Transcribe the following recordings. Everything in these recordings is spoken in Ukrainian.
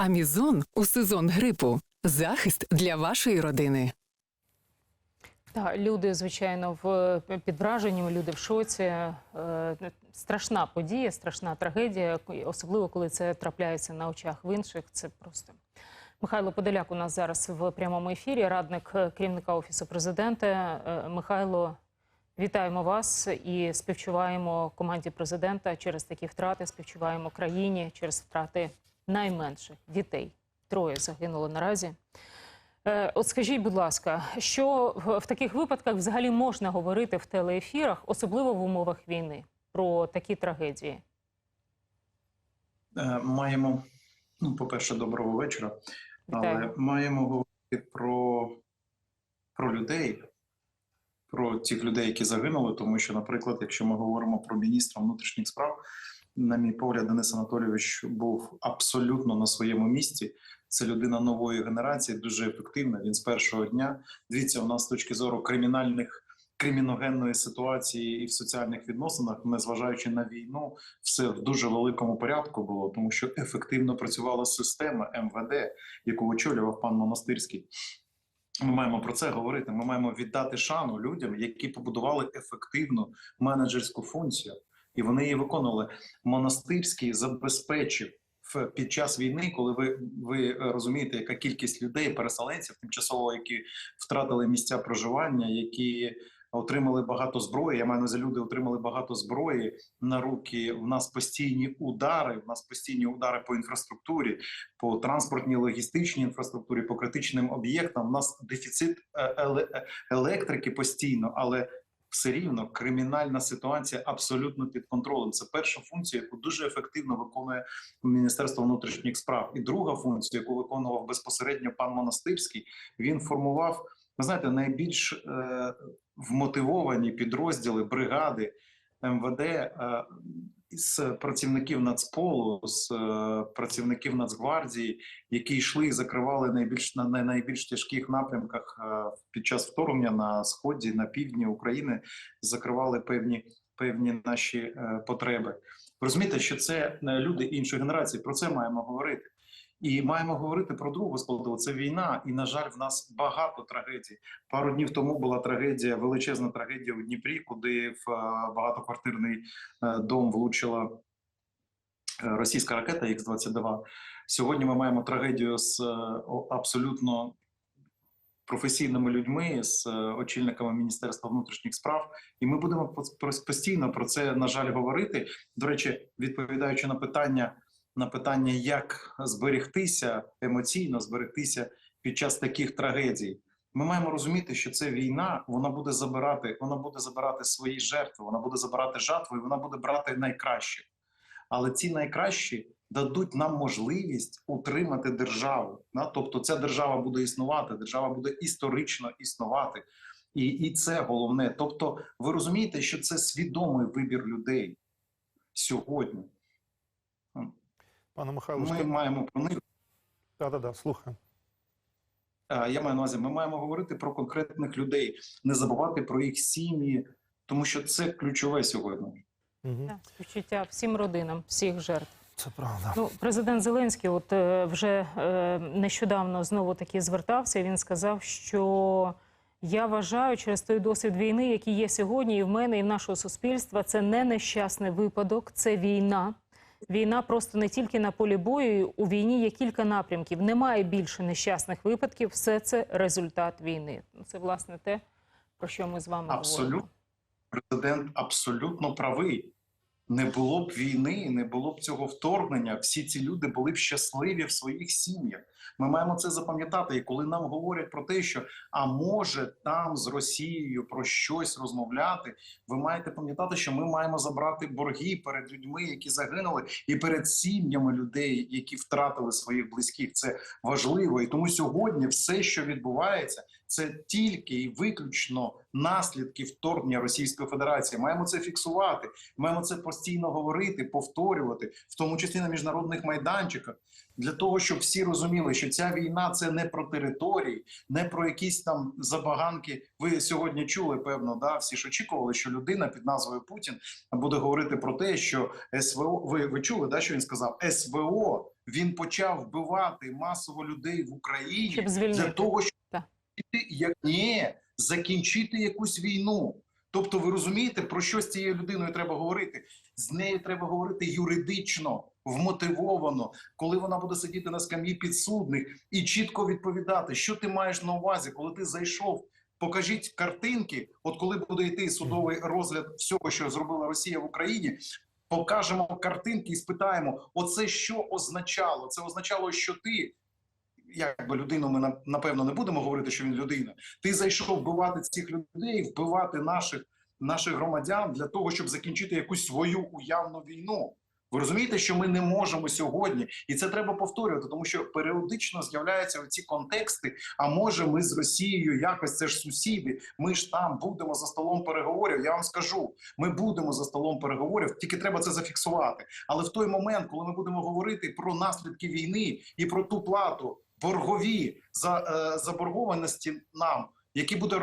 Амізон у сезон грипу. Захист для вашої родини. Так, люди, звичайно, в під враженням, люди в шоці. Е, страшна подія, страшна трагедія, особливо коли це трапляється на очах в інших. Це просто Михайло Подоляк у нас зараз в прямому ефірі, радник е, керівника офісу президента. Е, Михайло, вітаємо вас і співчуваємо команді президента через такі втрати. Співчуваємо країні через втрати найменших дітей. Троє загинуло наразі. Е, От скажіть, будь ласка, що в таких випадках взагалі можна говорити в телеефірах, особливо в умовах війни, про такі трагедії? Е, Маємо, ну, по-перше, доброго вечора. Але маємо говорити про, про людей, про тих людей, які загинули. Тому що, наприклад, якщо ми говоримо про міністра внутрішніх справ, на мій погляд, Денис Анатолійович був абсолютно на своєму місці. Це людина нової генерації, дуже ефективна. Він з першого дня. Дивіться, у нас з точки зору кримінальних криміногенної ситуації і в соціальних відносинах, незважаючи на війну, все в дуже великому порядку було, тому що ефективно працювала система МВД, яку очолював пан Монастирський. Ми маємо про це говорити. Ми маємо віддати шану людям, які побудували ефективну менеджерську функцію, і вони її виконували. Монастирський забезпечив під час війни, коли ви, ви е, розумієте, яка кількість людей, переселенців, тимчасово, які втратили місця проживання, які отримали багато зброї. Я маю на увазі, люди отримали багато зброї на руки. В нас постійні удари. В нас постійні удари по інфраструктурі, по транспортній логістичній інфраструктурі, по критичним об'єктам. У нас дефіцит е, е, електрики постійно, але все рівно кримінальна ситуація абсолютно під контролем. Це перша функція, яку дуже ефективно виконує Міністерство внутрішніх справ. І друга функція, яку виконував безпосередньо пан Монастирський, він формував, ви знаєте, найбільш е, вмотивовані підрозділи бригади МВД е, з працівників Нацполу, з е, працівників Нацгвардії, які йшли і закривали найбільш на на найбільш тяжких напрямках е, під час вторгнення на сході, на півдні України, закривали певні певні наші потреби. Розумієте, що це люди іншої генерації. Про це маємо говорити. І маємо говорити про другу складову. Це війна, і на жаль, в нас багато трагедій. Пару днів тому була трагедія, величезна трагедія у Дніпрі, куди в е, багатоквартирний е, дом влучила е, російська ракета Х-22. Сьогодні ми маємо трагедію з абсолютно професійними людьми, з очільниками Міністерства внутрішніх справ, і ми будемо пос- пос- постійно про це на жаль говорити. До речі, відповідаючи на питання на питання, як зберегтися емоційно, зберегтися під час таких трагедій. Ми маємо розуміти, що це війна, вона буде забирати, вона буде забирати свої жертви, вона буде забирати жатву, і вона буде брати найкраще. Але ці найкращі дадуть нам можливість утримати державу. Да? Тобто, ця держава буде існувати, держава буде історично існувати, і, і це головне. Тобто, ви розумієте, що це свідомий вибір людей сьогодні. Пане Михайло, Ми маємо про них. да, да, да, слухаю. е, Я маю на увазі, ми маємо говорити про конкретних людей, не забувати про їх сім'ї, тому що це ключове сьогодні. Угу. Так, Співчуття всім родинам, всіх жертв. Це правда. Ну, президент Зеленський, от е, вже е, нещодавно знову таки звертався. Він сказав, що я вважаю, через той досвід війни, який є сьогодні, і в мене, і в нашого суспільства, це не нещасний випадок, це війна. Війна просто не тільки на полі бою. У війні є кілька напрямків. Немає більше нещасних випадків. Все це результат війни. Ну, Це власне те, про що ми з вами говоримо. Абсолютно. Президент абсолютно правий. Не було б війни, не було б цього вторгнення. Всі ці люди були б щасливі в своїх сім'ях. Ми маємо це запам'ятати. І коли нам говорять про те, що а може там з Росією про щось розмовляти, ви маєте пам'ятати, що ми маємо забрати борги перед людьми, які загинули, і перед сім'ями людей, які втратили своїх близьких. Це важливо. І тому сьогодні все, що відбувається, це тільки і виключно наслідки вторгнення Російської Федерації. Маємо це фіксувати. Маємо це постійно говорити, повторювати, в тому числі на міжнародних майданчиках, для того, щоб всі розуміли, що ця війна це не про території, не про якісь там забаганки. Ви сьогодні чули, певно, да всі ж очікували, що людина під назвою Путін буде говорити про те, що СВО. Ви, ви чули, да, що він сказав? СВО він почав вбивати масово людей в Україні Щоб для того, щоб. Закінчити, як ні, закінчити якусь війну. Тобто, ви розумієте, про що з цією людиною треба говорити? З нею треба говорити юридично, вмотивовано, коли вона буде сидіти на скам'ї підсудних і чітко відповідати, що ти маєш на увазі, коли ти зайшов. Покажіть картинки. От коли буде йти судовий розгляд всього, що зробила Росія в Україні, покажемо картинки і спитаємо: оце що означало? Це означало, що ти, якби людину, ми напевно не будемо говорити, що він людина. Ти зайшов вбивати цих людей, вбивати наших, наших громадян для того, щоб закінчити якусь свою уявну війну. Ви розумієте, що ми не можемо сьогодні, і це треба повторювати, тому що періодично з'являються ці контексти. А може, ми з Росією якось це ж сусіди. Ми ж там будемо за столом переговорів. Я вам скажу, ми будемо за столом переговорів, тільки треба це зафіксувати. Але в той момент, коли ми будемо говорити про наслідки війни і про ту плату боргові за е, заборгованості нам, які буде е,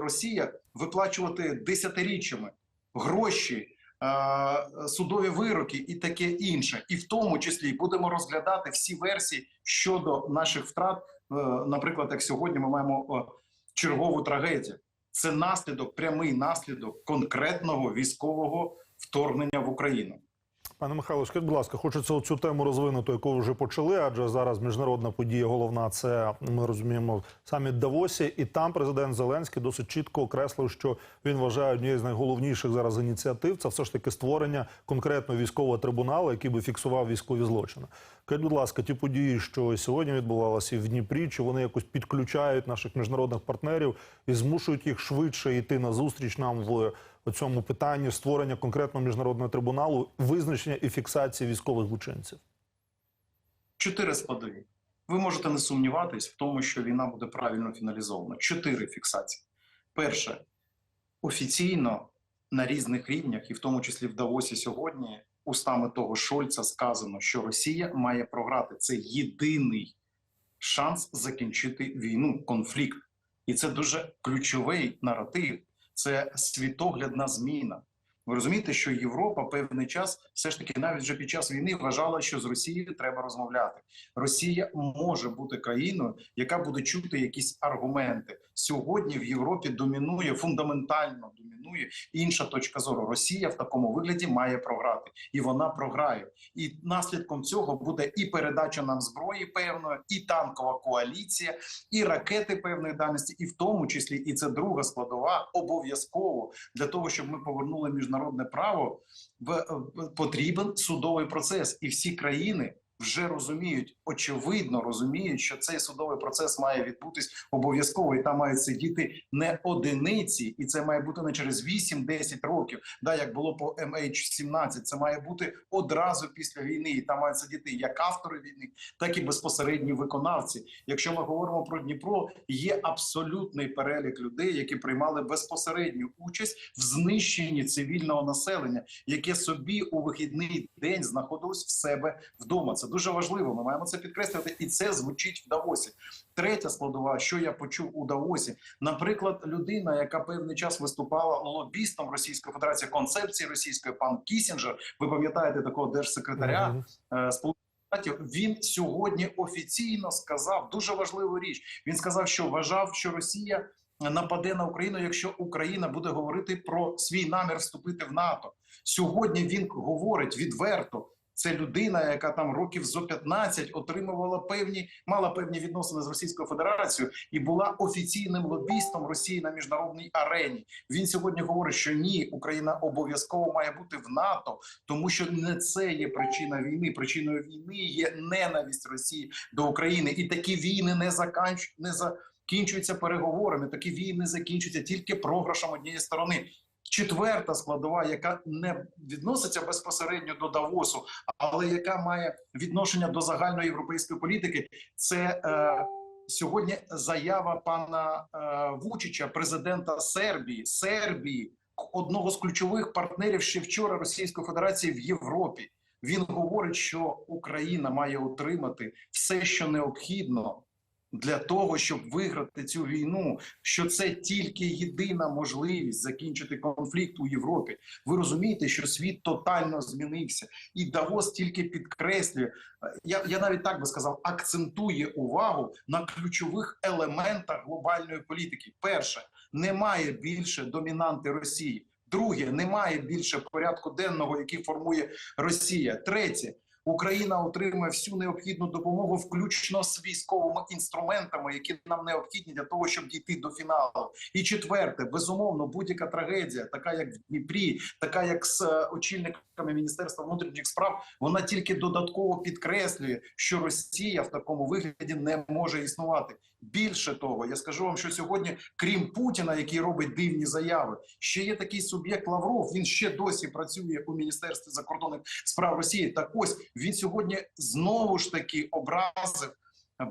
Росія виплачувати десятиріччями гроші. е, Судові вироки і таке інше, і в тому числі будемо розглядати всі версії щодо наших втрат. Наприклад, як сьогодні ми маємо чергову трагедію. Це наслідок, прямий наслідок конкретного військового вторгнення в Україну. Пане Михайло, скажіть, будь ласка, хочеться цю тему розвинути, яку ви вже почали, адже зараз міжнародна подія головна це ми розуміємо саміт Давосі, і там президент Зеленський досить чітко окреслив, що він вважає однією з найголовніших зараз ініціатив це все ж таки створення конкретного військового трибуналу, який би фіксував військові злочини. Скажіть, будь ласка, ті події, що сьогодні відбувалися в Дніпрі, чи вони якось підключають наших міжнародних партнерів і змушують їх швидше йти на зустріч нам в цьому питанні створення конкретного міжнародного трибуналу, визначення і фіксації військових злочинців? Чотири складові. Ви можете не сумніватись в тому, що війна буде правильно фіналізована. Чотири фіксації. Перше, офіційно на різних рівнях, і в тому числі в Давосі сьогодні, устами того Шольца сказано, що Росія має програти. Це єдиний шанс закінчити війну, конфлікт. І це дуже ключовий наратив. Це світоглядна зміна. Ви розумієте, що Європа певний час, все ж таки, навіть вже під час війни, вважала, що з Росією треба розмовляти. Росія може бути країною, яка буде чути якісь аргументи. Сьогодні в Європі домінує фундаментально домінує інша точка зору. Росія в такому вигляді має програти, і вона програє. І наслідком цього буде і передача нам зброї певної, і танкова коаліція, і ракети певної дальності, і в тому числі, і це друга складова обов'язково для того, щоб ми повернули міжнародне право. В- потрібен судовий процес, і всі країни вже розуміють, очевидно розуміють, що цей судовий процес має відбутись обов'язково, і там мають сидіти не одиниці, і це має бути не через 8-10 років. Да, як було по MH17, це має бути одразу після війни. І там мають сидіти як автори війни, так і безпосередні виконавці. Якщо ми говоримо про Дніпро, є абсолютний перелік людей, які приймали безпосередню участь в знищенні цивільного населення, яке собі у вихідний день знаходилось в себе вдома. Це дуже важливо. Ми маємо це підкреслювати, і це звучить в Давосі. Третя складова, що я почув у Давосі, наприклад, людина, яка певний час виступала лобістом Російської Федерації концепції російської, пан Кісінджер. Ви пам'ятаєте такого держсекретаря? Е, Сполучених Штатів, він сьогодні офіційно сказав дуже важливу річ. Він сказав, що вважав, що Росія нападе на Україну, якщо Україна буде говорити про свій намір вступити в НАТО. Сьогодні він говорить відверто. Це людина, яка там років зо 15 отримувала певні, мала певні відносини з Російською Федерацією і була офіційним лобістом Росії на міжнародній арені. Він сьогодні говорить, що ні, Україна обов'язково має бути в НАТО, тому що не це є причина війни. Причиною війни є ненависть Росії до України, і такі війни не заканч... не закінчуються переговорами. Такі війни закінчуються тільки програшем однієї сторони. Четверта складова, яка не відноситься безпосередньо до Давосу, але яка має відношення до загальної європейської політики, це е, сьогодні заява пана е, Вучича, президента Сербії, Сербії, одного з ключових партнерів ще вчора Російської Федерації в Європі. Він говорить, що Україна має отримати все, що необхідно для того, щоб виграти цю війну, що це тільки єдина можливість закінчити конфлікт у Європі. Ви розумієте, що світ тотально змінився, і Давос тільки підкреслює. е, Я, я навіть так би сказав, акцентує увагу на ключових елементах глобальної політики. Перше, немає більше домінанти Росії. Друге, немає більше порядку денного, який формує Росія. Третє. Україна отримує всю необхідну допомогу, включно з військовими інструментами, які нам необхідні для того, щоб дійти до фіналу. І четверте, безумовно, будь-яка трагедія, така як в Дніпрі, така як з е, очільниками Міністерства внутрішніх справ, вона тільки додатково підкреслює, що Росія в такому вигляді не може існувати. Більше того, я скажу вам, що сьогодні, крім Путіна, який робить дивні заяви, ще є такий суб'єкт Лавров. Він ще досі працює у міністерстві закордонних справ Росії. Так ось він сьогодні знову ж таки образив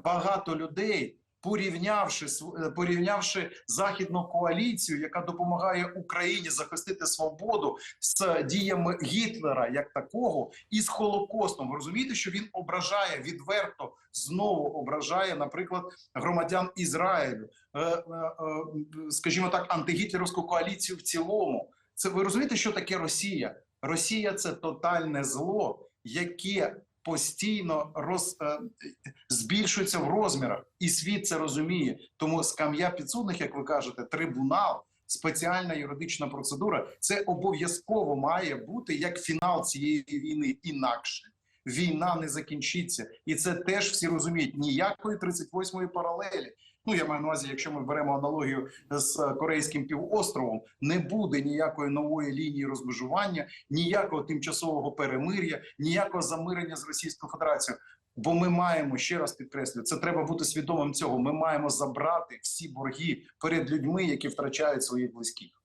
багато людей. Порівнявши е, порівнявши західну коаліцію, яка допомагає Україні захистити свободу з діями Гітлера як такого, і з Холокостом. Ви розумієте, що він ображає відверто знову ображає, наприклад, громадян Ізраїлю, е, е, скажімо так, антигітлерівську коаліцію в цілому. Це ви розумієте, що таке Росія? Росія це тотальне зло, яке постійно роз, е, збільшується в розмірах, і світ це розуміє. Тому скам'я підсудних, як ви кажете, трибунал, спеціальна юридична процедура це обов'язково має бути як фінал цієї війни. Інакше війна не закінчиться, і це теж всі розуміють. Ніякої 38-ї паралелі. Ну я маю на увазі, якщо ми беремо аналогію з е, корейським півостровом, не буде ніякої нової лінії розмежування, ніякого тимчасового перемир'я, ніякого замирення з Російською Федерацією. Бо ми маємо ще раз підкреслюю, це треба бути свідомим цього. Ми маємо забрати всі борги перед людьми, які втрачають своїх близьких.